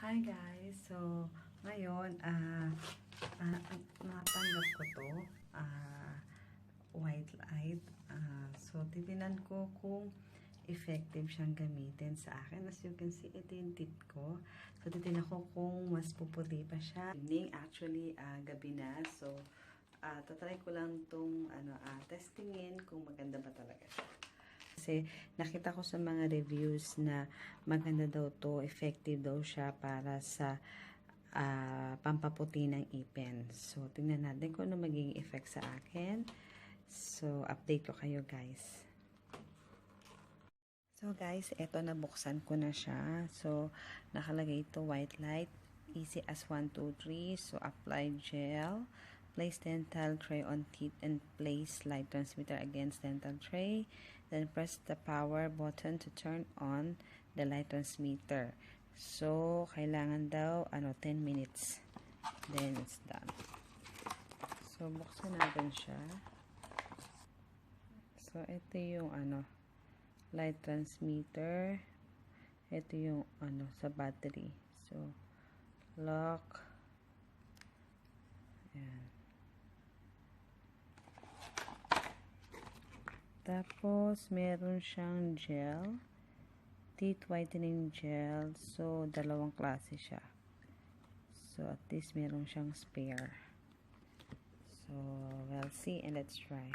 Hi guys! So, ngayon, ah, ah, natanggap ko to, ah, white light. Ah, so, titinan ko kung effective siyang gamitin sa akin. As you can see, ito yung tip ko. So, titinan ko kung mas puputi pa siya. Evening, actually, ah, gabi na. So, ah, tatry ko lang tong ano, ah, testingin kung maganda ba talaga siya. Kasi nakita ko sa mga reviews na maganda daw to, effective daw siya para sa ah, pampaputi ng ipin. So, tingnan natin kung ano magiging effect sa akin. So, update ko kayo guys. So guys, eto nabuksan ko na siya. So, nakalagay ito white light. Easy as 1, 2, 3. So, apply gel. Place dental tray on teeth and place light transmitter against dental tray. Then press the power button to turn on the light transmitter. So, kailangan daw ano 10 minutes. Then it's done. So, buksan natin siya. So, ito yung ano light transmitter. Ito yung ano sa battery. So, lock. Ayan. Tapos, meron siyang gel. Teeth whitening gel. So, dalawang klase siya. So, at least meron siyang spare. So, we'll see and let's try.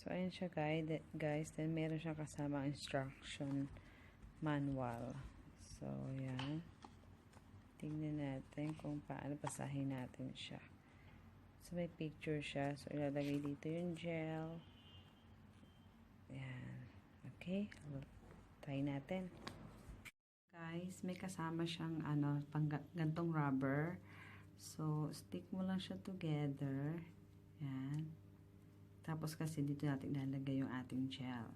So, ayan siya guys. Then, meron siyang kasama instruction manual. So, yan. Tingnan natin kung paano basahin natin siya. So, may picture siya. So, ilalagay dito yung gel. Ayan. Okay. Try natin. Guys, may kasama siyang ano, pang gantong rubber. So, stick mo lang siya together. Ayan. Tapos kasi dito natin ilalagay yung ating gel.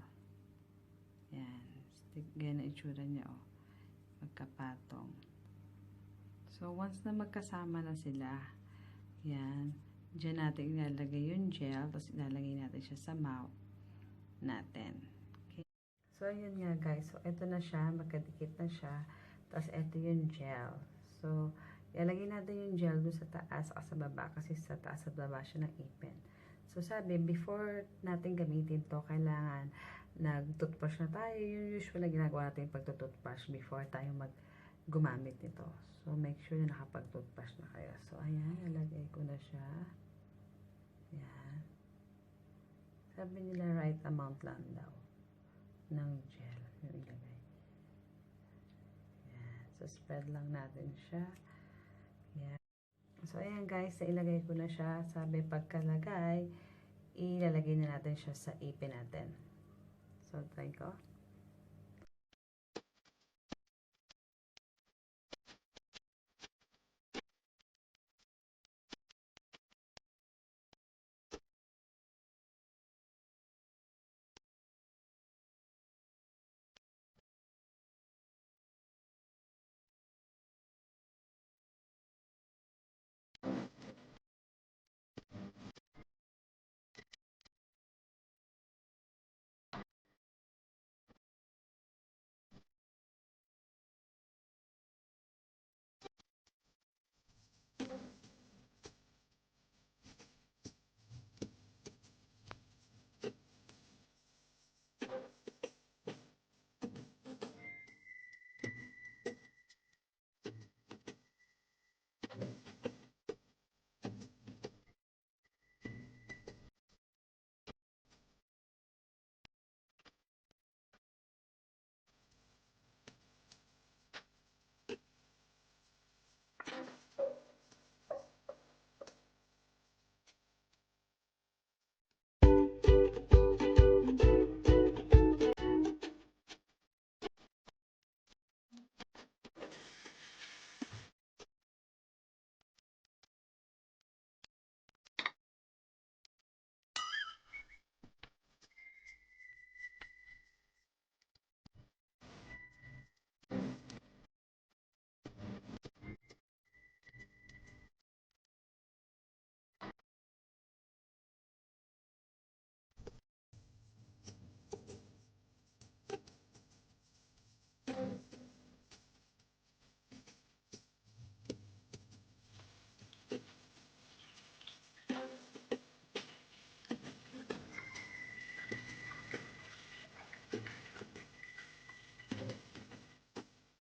Ayan. Stick, ganyan na itsura niya, oh. Magkapatong. So, once na magkasama na sila, yan, dyan natin ilalagay yung gel, tapos ilalagay natin siya sa mouth natin. Okay. So, ayun nga guys. So, ito na siya, magkadikit na siya. Tapos, ito yung gel. So, ilalagay natin yung gel doon sa taas at sa baba kasi sa taas at baba siya ng ipin. So, sabi, before natin gamitin to, kailangan nag-toothbrush na tayo. Yung usual na ginagawa natin yung pagtutoothbrush before tayo mag gumamit nito. So, make sure na nakapag-toothbrush na kayo. So, ayan, nalagay ko na siya. Ayan. Sabi nila, right amount lang daw ng gel yung ilagay. Ayan. So, spread lang natin siya. Ayan. So, ayan guys, ilagay ko na siya. Sabi, pagkalagay, ilalagay na natin siya sa ipin natin. So, try ko.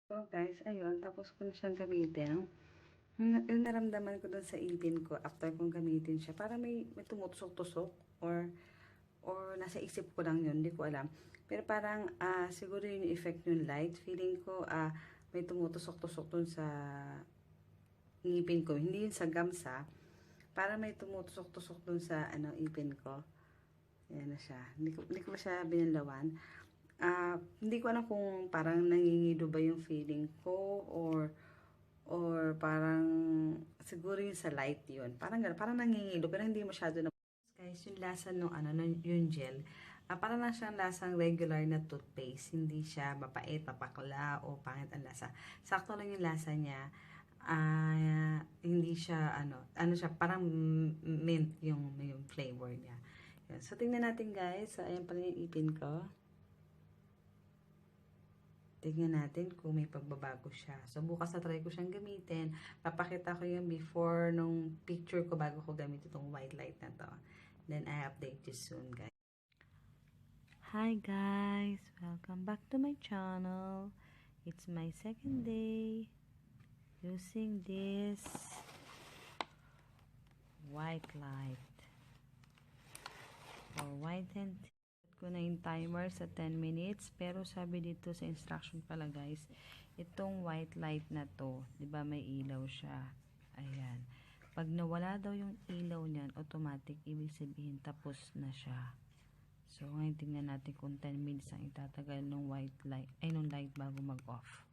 So guys, ayun, tapos ko na siyang gamitin. Yung, naramdaman ko dun sa ipin ko after kong gamitin siya, para may, may tumutusok-tusok or nasa isip ko lang yun, hindi ko alam. Pero parang ah, siguro yung effect yung light, feeling ko ah, may tumutusok-tusok dun sa ngipin ko. Hindi yun sa gums ha. Para may tumutusok-tusok dun sa ano, ipin ko. Yan na siya. Hindi ko, hindi ko siya binalawan. Ah, hindi ko alam kung parang nangingido ba yung feeling ko or or parang siguro yung sa light yun. Parang parang nangingido pero hindi masyado na guys, yung lasa no ano nung- yung gel. Ah, parang lang siyang lasang regular na toothpaste. Hindi siya mapait, mapakla o pangit ang lasa. Sakto lang yung lasa niya. Ah, hindi siya ano, ano siya parang mint yung yung flavor niya. Yan. So tingnan natin guys. So ayan pala yung ipin ko. Tingnan natin kung may pagbabago siya. So, bukas na try ko siyang gamitin. Papakita ko yung before nung picture ko bago ko gamit itong white light na to. Then, I update you soon, guys. Hi, guys! Welcome back to my channel. It's my second day using this white light for whiten ko na yung timer sa 10 minutes. Pero sabi dito sa instruction pala guys, itong white light na to, di ba may ilaw siya. Ayan. Pag nawala daw yung ilaw niyan, automatic, ibig sabihin tapos na siya. So, ngayon tingnan natin kung 10 minutes ang itatagal ng white light, ay nung light bago mag-off.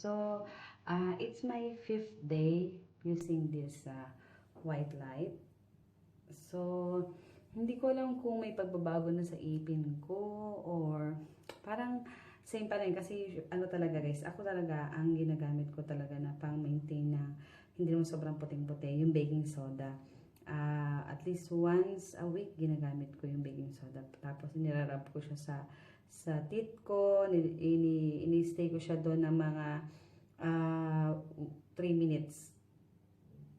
So, uh, it's my fifth day using this uh, white light. So, hindi ko alam kung may pagbabago na sa ipin ko or parang same pa rin kasi ano talaga guys, ako talaga ang ginagamit ko talaga na pang maintain na hindi naman sobrang puting-puti, yung baking soda. Ah, at least once a week ginagamit ko yung baking soda. Tapos nirarab ko siya sa sa teeth ko, ni- ini, ini-stay ko siya doon ng mga 3 minutes.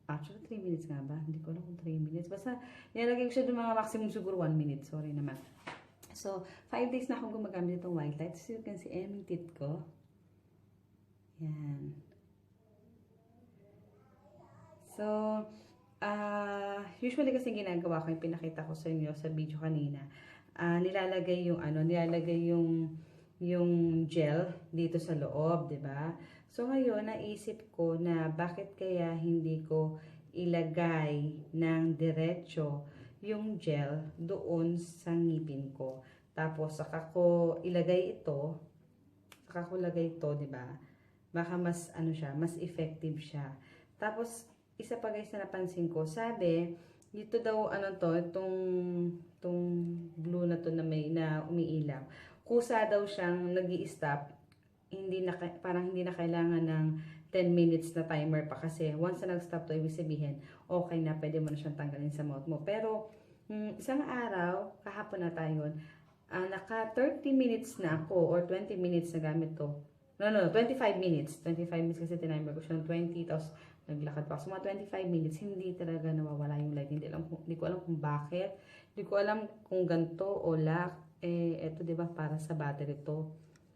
Actually, 3 minutes nga ba? Hindi ko alam kung 3 minutes. Basta, nilagay ko siya doon mga maximum siguro 1 minute. Sorry naman. So, 5 days na akong gumagamit itong white light. So, you can see, ayan yung teeth ko. Yan. So, ah usually kasi ginagawa ko yung pinakita ko sa inyo sa video kanina. Ah, nilalagay yung ano, nilalagay yung yung gel dito sa loob, 'di ba? So ngayon naisip ko na bakit kaya hindi ko ilagay ng diretso yung gel doon sa ngipin ko. Tapos saka ko ilagay ito, saka ko lagay ito, 'di ba? Baka mas ano siya, mas effective siya. Tapos isa pa guys na napansin ko, sabi, dito daw ano to, itong itong blue na to na may na umiilaw. Kusa daw siyang nag-i-stop. Hindi na parang hindi na kailangan ng 10 minutes na timer pa kasi once na nag-stop to, ibig sabihin, okay na, pwede mo na siyang tanggalin sa mouth mo. Pero, mm, isang araw, kahapon na tayo ah, naka 30 minutes na ako or 20 minutes na gamit to. No, no, 25 minutes. 25 minutes kasi tinimer ko siya ng 20, tapos naglakad pa. So, mga 25 minutes, hindi talaga nawawala yung light. Hindi, alam hindi ko alam kung bakit. Hindi ko alam kung ganto o lack eh, eto ba para sa battery to.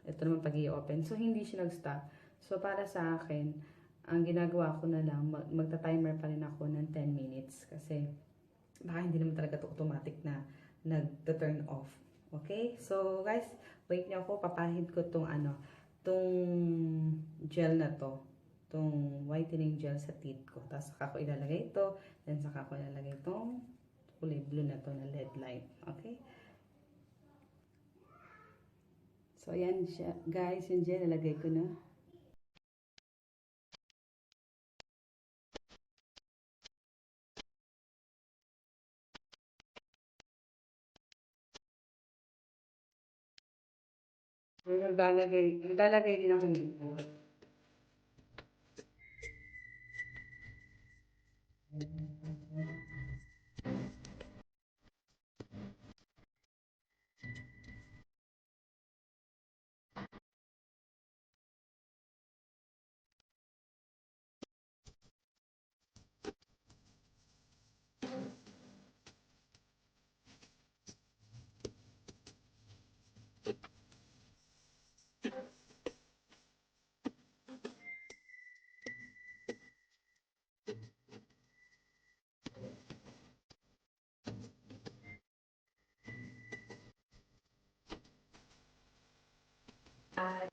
Ito naman pag i-open. So, hindi siya nag-stop. So, para sa akin, ang ginagawa ko na lang, mag- magta-timer pa rin ako ng 10 minutes. Kasi, baka hindi naman talaga to automatic na nag-turn off. Okay? So, guys, wait niyo ako. Papahid ko tong ano, tong gel na to. Tong whitening gel sa teeth ko. Tapos, saka ko ilalagay ito. Then, saka ko ilalagay itong kulay blue na to na LED light. Okay? So, ayan siya. Guys, yung gel, nalagay ko na. Naglalagay, naglalagay din ako dito.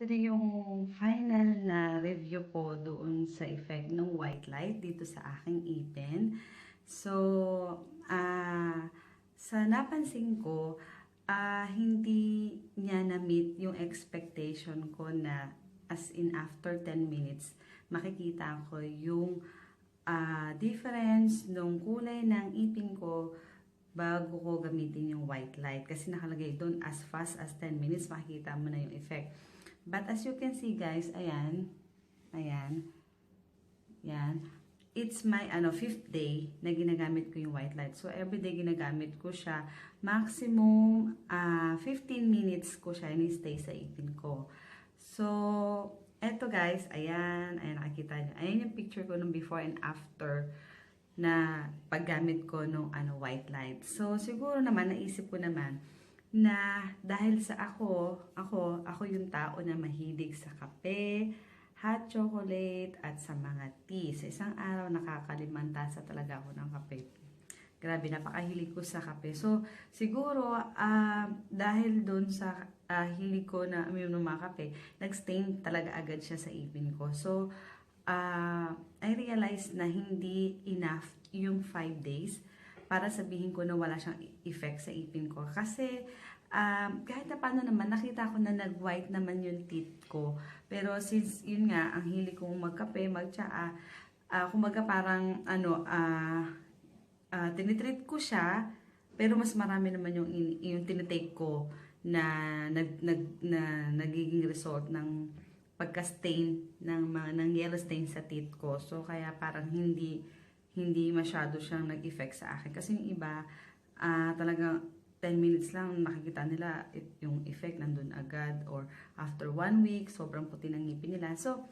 Ito yung final na review ko doon sa effect ng white light dito sa aking ipin. So, ah, sa napansin ko, ah, hindi niya na-meet yung expectation ko na as in after 10 minutes, makikita ko yung ah, difference nung kulay ng ipin ko bago ko gamitin yung white light. Kasi nakalagay doon as fast as 10 minutes, makikita mo na yung effect. But as you can see guys, ayan, ayan, yan. It's my ano fifth day na ginagamit ko yung white light. So everyday ginagamit ko siya. Maximum ah 15 minutes ko siya ini-stay sa ipin ko. So eto guys, ayan, ayan nakikita niyo. Ayan yung picture ko nung before and after na paggamit ko nung ano white light. So siguro naman naisip ko naman na dahil sa ako, ako, ako yung tao na mahilig sa kape, hot chocolate, at sa mga tea. Sa isang araw, nakakalimang tasa talaga ako ng kape. Grabe, napakahilig ko sa kape. So, siguro, ah, dahil doon sa ah, hilig ko na uminom ng mga kape, nag-stain talaga agad siya sa ipin ko. So, ah, I realized na hindi enough yung 5 days para sabihin ko na wala siyang effect sa ipin ko. Kasi, um, kahit na paano naman, nakita ko na nag-white naman yung teeth ko. Pero since, yun nga, ang hilig kong magkape, magtsaa, uh, kumaga parang, ano, ah, uh, tinitreat ko siya, pero mas marami naman yung, yung tinitake ko na, nag, nag, na nagiging result ng pagka-stain ng mga ng yellow stain sa teeth ko. So kaya parang hindi hindi masyado siyang nag-effect sa akin kasi yung iba ah talagang 10 minutes lang makikita nila yung effect nandun agad or after one week sobrang puti ng ngipin nila. So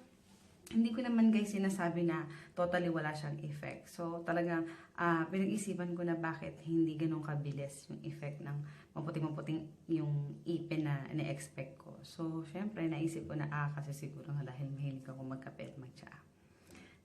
hindi ko naman guys sinasabi na totally wala siyang effect. So talagang ah pinag-isipan ko na bakit hindi ganun kabilis yung effect ng maputing-maputing yung ipin na na-expect ko. So syempre naisip ko na ah kasi siguro nga dahil mahilig ako magkape at magtsaa.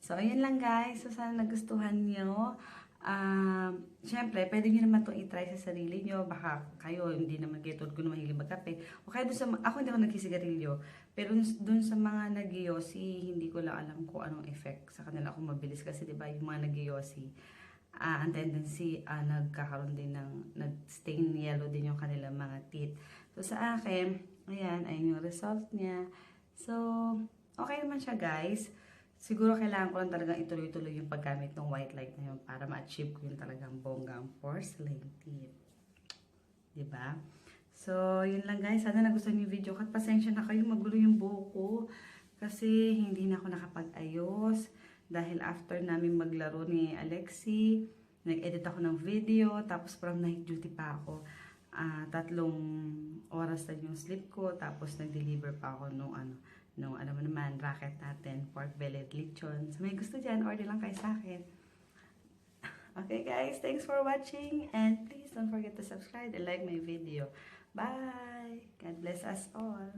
So ayun lang guys. So sana nagustuhan niyo. Um, Siyempre, pwede nyo naman itong itry sa sarili nyo. Baka kayo, hindi naman kayo tulad ko na mahilig magkape. O kaya dun sa, ako hindi ako nagkisigarilyo. Pero dun, sa mga nagyosi, hindi ko lang alam kung anong effect sa kanila kung mabilis. Kasi di ba yung mga nagyosi, ah ang tendency, ah nagkakaroon din ng, nag-stain yellow din yung kanilang mga teeth. So sa akin, ayan, ayun yung result niya. So, okay naman siya guys. Siguro kailangan ko lang talagang ituloy-tuloy yung paggamit ng white light na yun para ma-achieve ko yung talagang bonggang porcelain. 'Di ba? So, yun lang guys. Sana nagustuhan yung video. At pasensya na kayo, magulo yung buhok ko. Kasi hindi na ako nakapag-ayos. Dahil after namin maglaro ni Alexi, nag-edit ako ng video. Tapos from night duty pa ako. Ah, tatlong oras na yung sleep ko. Tapos nag-deliver pa ako nung ano, no, alam mo naman, racket natin, pork belly at lechon. So, may gusto dyan, order lang kayo sa akin. Okay guys, thanks for watching and please don't forget to subscribe and like my video. Bye! God bless us all.